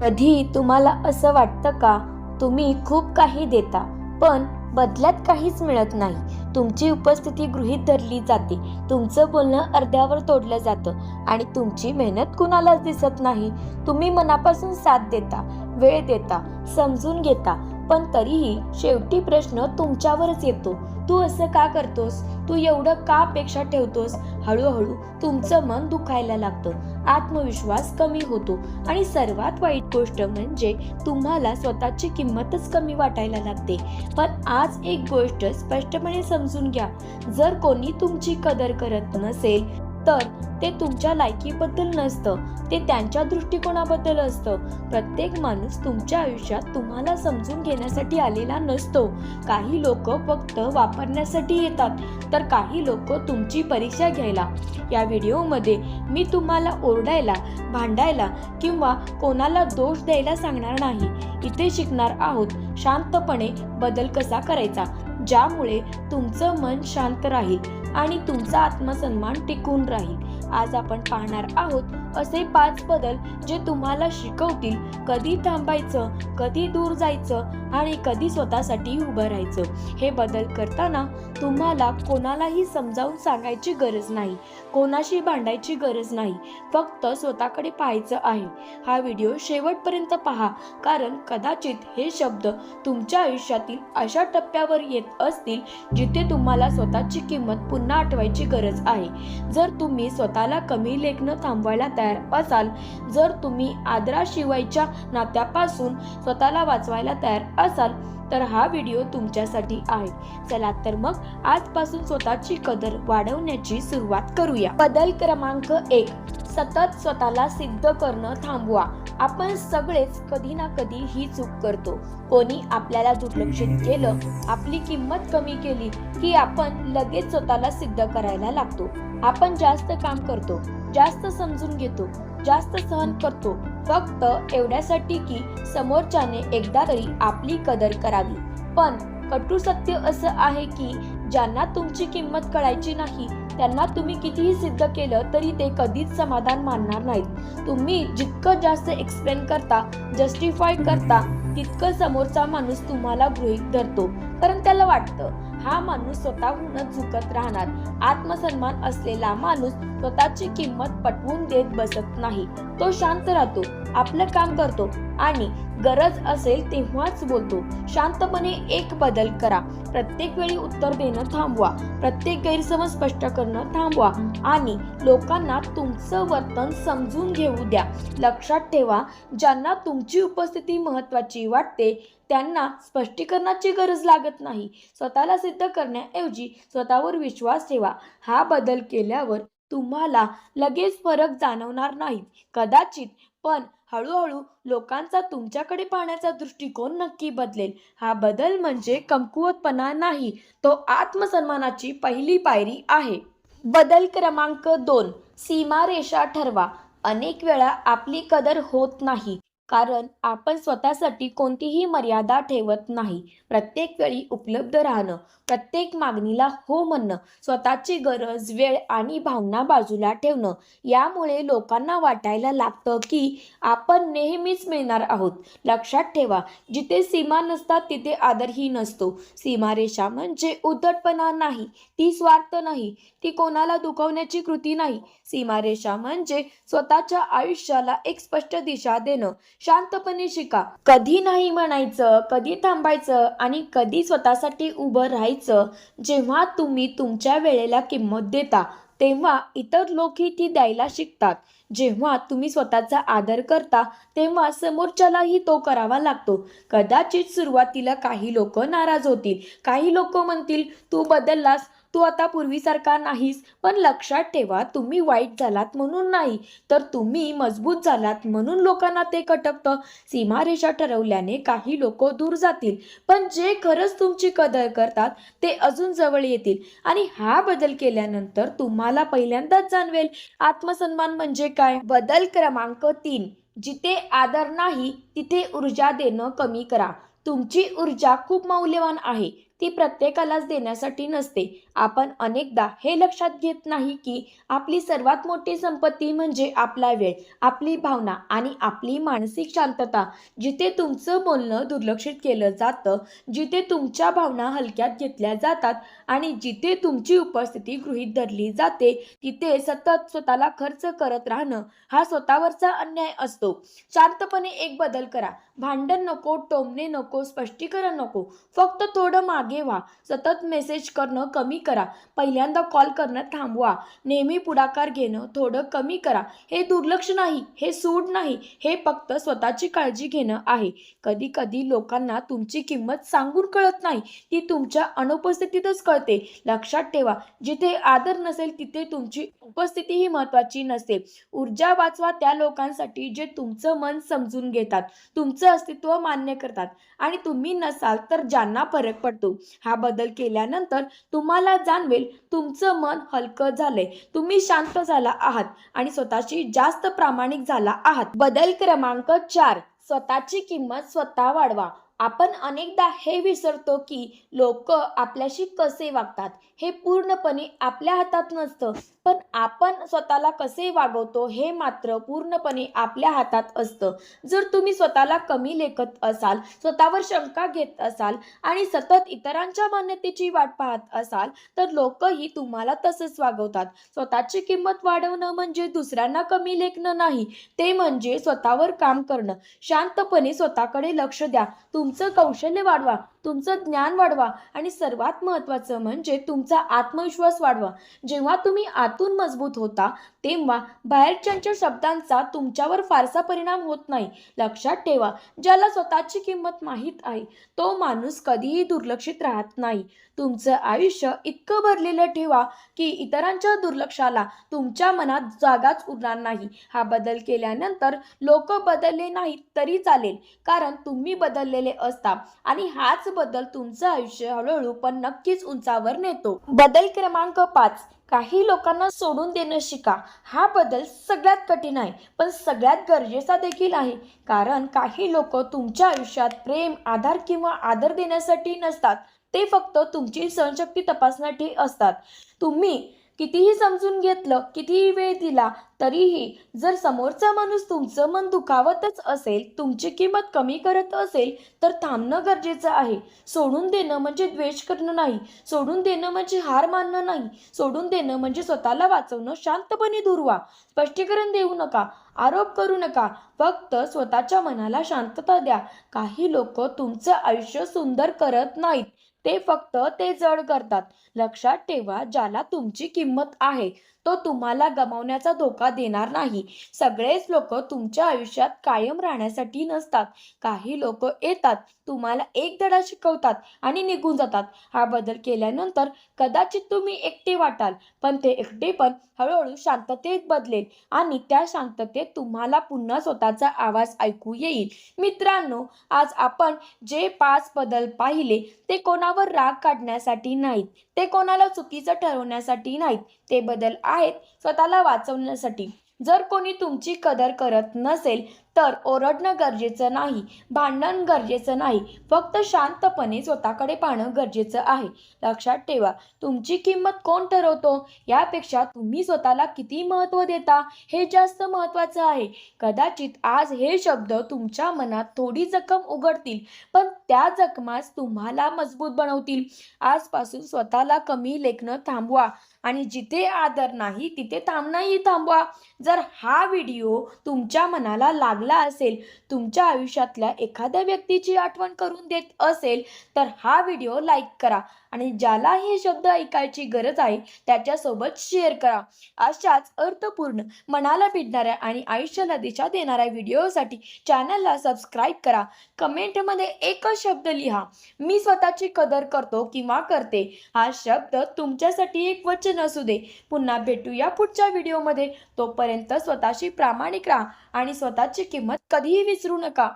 कधी तुम्हाला असं वाटतं का? तुम्ही खूप काही देता पण बदल्यात काहीच मिळत नाही. तुमची उपस्थिती गृहीत धरली जाते. तुमचं बोलणं अर्ध्यावर तोडलं जातं आणि तुमची मेहनत कुणालाच दिसत नाही. तुम्ही मनापासून साथ देता वेळ देता समजून घेता. पण तरीही शेवटी प्रश्न तुमच्यावरच येतो. तू असं का करतोस? तू एवढं का अपेक्षा ठेवतोस? हळूहळू तुमचं मन दुखायला लागतं. आत्मविश्वास कमी होतो आणि सर्वात वाईट गोष्ट म्हणजे तुम्हाला स्वतःची किंमतच कमी वाटायला लागते. पण आज एक गोष्ट स्पष्टपणे समजून घ्या. जर कोणी तुमची कदर करत नसेल तर ते तुमच्या लायकीबद्दल नसतं ते त्यांच्या दृष्टिकोनाबद्दल असतं. प्रत्येक माणूस तुमच्या आयुष्यात तुम्हाला समजून घेण्यासाठी आलेला नसतो. काही लोक फक्त वापरण्यासाठी येतात तर काही लोक तुमची परीक्षा घ्यायला. या व्हिडिओमध्ये मी तुम्हाला ओरडायला भांडायला किंवा कोणाला दोष द्यायला सांगणार नाही. इथे शिकणार आहोत शांतपणे बदल कसा करायचा? ज्यामुळे तुमचं मन शांत राहील आणि तुमचा आत्मसन्मान टिकून राहील. आज आपण पाहणार आहोत असे पाच बदल जे तुम्हाला शिकवतील. कधी थांबायचं कधी दूर जायचं आणि कधी स्वतःसाठी उभं राहायचं. हे बदल करताना तुम्हाला कोणालाही समजावून सांगायची गरज नाही. कोणाशी भांडायची गरज नाही. फक्त स्वतःकडे पाहायचं आहे. हा व्हिडिओ शेवटपर्यंत पहा कारण कदाचित हे शब्द तुमच्या आयुष्यातील अशा टप्प्यावर येत असतील जिथे तुम्हाला स्वतःची किंमत पुन्हा आठवायची गरज आहे. जर तुम्ही स्वतःला कमी लेखनं थांबवायला तयार असाल जर तुम्ही आदराशिवायच्या नात्यापासून स्वतःला वाचवायला तयार असाल तर हा व्हिडिओ तुमच्यासाठी आहे. चला तर मग आजपासून स्वतःची कदर वाढवण्याची सुरुवात करूया. बदल क्रमांक एक. सतत स्वतःला सिद्ध करणं थांबवा. आपण सगळेच कधी ना कधी ही चूक करतो. कोणी आपल्याला दुर्लक्षित केलं आपली किंमत कमी केली की आपण लगेच स्वतःला सिद्ध करायला लागतो. आपण जास्त काम करतो जास्त समजून घेतो जास्त सहन करतो. फक्त एवढ्यासाठी की समोरच्याने एकदा तरी आपली कदर करावी. पण कटू सत्य असं आहे की ज्यांना तुमची किंमत कळायची नाही त्यांना तुम्ही कितीही सिद्ध केलं तरी ते कधीच समाधान मानणार नाहीत. तुम्ही जितकं जास्त एक्सप्लेन करता जस्टिफाय करता तितकं समोरचा माणूस तुम्हाला गृहीत धरतो कारण त्याला वाटतं हा माणूस स्वतःहूनच झुकत राहणार. आत्मसन्मान असलेला माणूस स्वतःची किंमत पटवून देत बसत नाही. तो शांत राहतो आपलं काम करतो आणि गरज असेल तेव्हाच बोलतो. शांतपणे एक बदल करा. प्रत्येक वेळी उत्तर देणं थांबवा. प्रत्येक गैरसमज स्पष्ट करणं थांबवा आणि लोकांना तुमचं वर्तन समजून घेऊ द्या. लक्षात ठेवा ज्यांना तुमची उपस्थिती महत्वाची वाटते त्यांना स्पष्टीकरणाची गरज लागत नाही. स्वतःला सिद्ध करण्याऐवजी स्वतःवर विश्वास ठेवा. हा बदल केल्यावर तुम्हाला लगेच फरक जाणवणार नाही. कदाचित पण हळूहळू लोकांचा तुमच्याकडे पाहण्याचा दृष्टिकोन नक्की बदलेल. हा बदल म्हणजे कमकुवतपणा नाही तो आत्मसन्मानाची पहिली पायरी आहे. बदल क्रमांक दोन. सीमारेषा ठरवा. अनेक वेळा आपली कदर होत नाही. कारण आपण स्वतःसाठी कोणतीही मर्यादा ठेवत नाही. प्रत्येक वेळी उपलब्ध राहणं प्रत्येक मागणीला हो म्हणणं स्वतःची गरज वेळ आणि भावना बाजूला ठेवणं यामुळे लोकांना वाटायला लागतं की आपण नेहमीच मिळणार आहोत. लक्षात ठेवा जिथे सीमा नसतात तिथे आदरही नसतो. सीमारेषा म्हणजे उद्धटपणा नाही ती स्वार्थ नाही ती कोणाला दुखवण्याची कृती नाही. सीमारेषा म्हणजे स्वतःच्या आयुष्याला एक स्पष्ट दिशा देणं शांतपणे शिका. कधी नाही म्हणायचं कधी थांबायचं आणि कधी स्वतःसाठी उभं राहायचं जेव्हा तुम्ही तुमच्या वेळेला किंमत देता तेव्हा इतर लोकही ती द्यायला शिकतात. जेव्हा तुम्ही स्वतःचा आदर करता तेव्हा समोरच्यालाही तो करावा लागतो. कदाचित सुरुवातीला काही लोक नाराज होतील. काही लोक म्हणतील तू बदललास तू आता पूर्वीसारखा नाहीस पण लक्षात ठेवा तुम्ही वाईट झालात म्हणून नाही तर तुम्ही मजबूत झालात म्हणून लोकांना ते कटकतं. सीमारेषा ठरवल्याने काही लोक दूर जातील पण जे खरंच तुमची कदर करतात ते अजून जवळ येतील. आणि हा बदल केल्यानंतर तुम्हाला पहिल्यांदाच जाणवेल आत्मसन्मान म्हणजे काय? बदल क्रमांक तीन जिथे आदर नाही तिथे ऊर्जा देणं कमी करा. तुमची ऊर्जा खूप मौल्यवान आहे ती प्रत्येकालाच देण्यासाठी नसते. आपण अनेकदा हे लक्षात घेत नाही की आपली सर्वात मोठी संपत्ती म्हणजे आपला वेळ आपली भावना आणि आपली मानसिक शांतता जिथे तुमचं बोलणं दुर्लक्षित केलं जातं जिथे तुमच्या भावना हलक्यात घेतल्या जातात आणि जिथे तुमची उपस्थिती गृहीत धरली जाते तिथे सतत स्वतःला खर्च करत राहणं हा स्वतःवरचा अन्याय असतो. शांतपणे एक बदल करा. भांडण नको टोमणे नको स्पष्टीकरण नको. फक्त थोडं मागे व्हा. सतत मेसेज करणं कमी करा. पहिल्यांदा कॉल करणं थांबवा. नेहमी पुढाकार घेणं थोडं कमी करा. हे दुर्लक्ष नाही हे सूड नाही हे फक्त स्वतःची काळजी घेणं आहे. कधी कधी लोकांना तुमची किंमत सांगून कळत नाही. ती तुमच्या अनुपस्थितीतच कळते. लक्षात ठेवा जिथे आदर नसेल तिथे तुमची उपस्थिती ही महत्त्वाची नसते. ऊर्जा वाचवा त्या लोकांसाठी जे तुमचं मन समजून घेतात तुमचं अस्तित्व मान्य करतात. आणि तुम्ही नसाल तर ज्यांना फरक पडतो. हा बदल केल्यानंतर तुम्हाला जाणवेल तुमचं मन हलकं झालंय. तुम्ही शांत झाला आहात आणि स्वतःशी जास्त प्रामाणिक झाला आहात. बदल क्रमांक चार स्वतःची किंमत स्वतः वाढवा. आपण अनेकदा हे विसरतो की लोक आपल्याशी कसे वागतात? हे पूर्णपणे आपल्या हातात नसतं. पण आपण स्वतःला कसे वागवतो हे मात्र पूर्णपणे आपल्या हातात असतं. जर तुम्ही स्वतःला कमी लेखत असाल स्वतःवर शंका घेत असाल आणि सतत इतरांच्या मान्यतेची वाट पाहत असाल तर लोकही तुम्हाला तसंच वागवतात. स्वतःची किंमत वाढवणं म्हणजे दुसऱ्यांना कमी लेखणं नाही ते म्हणजे स्वतःवर काम करणं. शांतपणे स्वतःकडे लक्ष द्या. तुमचं कौशल्य वाढवा तुमचं ज्ञान वाढवा आणि सर्वात महत्त्वाचं म्हणजे तुमचा आत्मविश्वास वाढवा. जेव्हा तुम्ही आतून मजबूत होता तेव्हा बाहेरच्यांच्या शब्दांचा तुमच्यावर फारसा परिणाम होत नाही. लक्षात ठेवा ज्याला स्वतःची किंमत माहीत आहे तो माणूस कधीही दुर्लक्षित राहत नाही. तुमचं आयुष्य इतकं भरलेलं ठेवा की इतरांच्या दुर्लक्षाला तुमच्या मनात जागाच उरणार नाही. हा बदल केल्यानंतर लोक बदलले नाहीत तरी चालेल कारण तुम्ही बदललेले असता. आणि हाच बदल तुमचं आयुष्य हळूहळू पण नक्कीच उंचावर नेतो. बदल क्रमांक पाच काही लोकांना सोडून देणं शिका. हा बदल सगळ्यात कठीण आहे पण सगळ्यात गरजेचा देखील आहे. कारण काही लोक तुमच्या आयुष्यात प्रेम आधार किंवा आदर देण्यासाठी नसतात. ते फक्त तुमची सहनशक्ती तपासण्यासाठी असतात. तुम्ही कितीही समजून घेतलं कितीही वेळ दिला तरीही जर समोरचा माणूस तुमचं मन दुखावतच असेल तुमची किंमत कमी करत असेल तर थांबणं गरजेचं आहे. सोडून देणं म्हणजे द्वेष करणं नाही. सोडून देणं म्हणजे हार मानणं नाही. सोडून देणं म्हणजे स्वतःला वाचवणं शांतपणे दूर व्हा स्पष्टीकरण देऊ नका आरोप करू नका. फक्त स्वतःच्या मनाला शांतता द्या. काही लोक तुमचं आयुष्य सुंदर करत नाहीत. ते फक्त ते जड करतात. लक्षात ठेवा ज्याला तुमची किंमत आहे. तो तुम्हाला गमावण्याचा धोका देणार नाही. सगळेच लोक तुमच्या आयुष्यात कायम राहण्यासाठी नसतात. काही लोक येतात तुम्हाला एक धडा शिकवतात आणि निघून जातात. हा बदल केल्यानंतर कदाचित तुम्ही एकटे वाटाल पण ते एकटेपण हळूहळू शांततेत बदलेल आणि त्या शांततेत तुम्हाला पुन्हा स्वतःचा आवाज ऐकू येईल. मित्रांनो आज आपण जे पाच बदल पाहिले ते कोणावर राग काढण्यासाठी नाहीत. ते कोणाला चुकीचं ठरवण्यासाठी नाहीत. ते बदल आहेत स्वतःला वाचवण्यासाठी. जर कोणी तुमची कदर करत नसेल तर ओरडणं गरजेचं नाही भांडण गरजेचं नाही फक्त शांतपणे स्वतःकडे पाहणं गरजेचं आहे. लक्षात ठेवा तुमची किंमत कोण ठरवतो? यापेक्षा तुम्ही स्वतःला किती महत्त्व देता? हे जास्त महत्त्वाचं आहे. कदाचित आज हे शब्द तुमच्या मनात थोडी जखम उघडतील पण त्या जखमास तुम्हाला मजबूत बनवतील. आजपासून स्वतःला कमी लेखणं थांबवा आणि जिथे आदर नाही तिथे थांबणंही थांबवा. जर हा व्हिडिओ तुमच्या मनाला लागला असेल तुमच्या आयुष्यातल्या एखाद्या व्यक्तीची आठवण करून देत असेल तर हा व्हिडिओ लाईक करा आणि ज्याला हे शब्द ऐकायची गरज आहे त्याच्यासोबत शेअर करा. अशाच अर्थपूर्ण मनाला भिडणाऱ्या आणि आयुष्याला दिशा देणाऱ्या व्हिडिओसाठी चॅनलला सबस्क्राईब करा. कमेंटमध्ये एकच शब्द लिहा मी स्वतःची कदर करतो किंवा करते. हा शब्द तुमच्यासाठी एक वचन असू दे. पुन्हा भेटूया पुढच्या व्हिडिओमध्ये. तोपर्यंत स्वतःशी प्रामाणिक राहा आणि स्वतःची किंमत कधीही विसरू नका.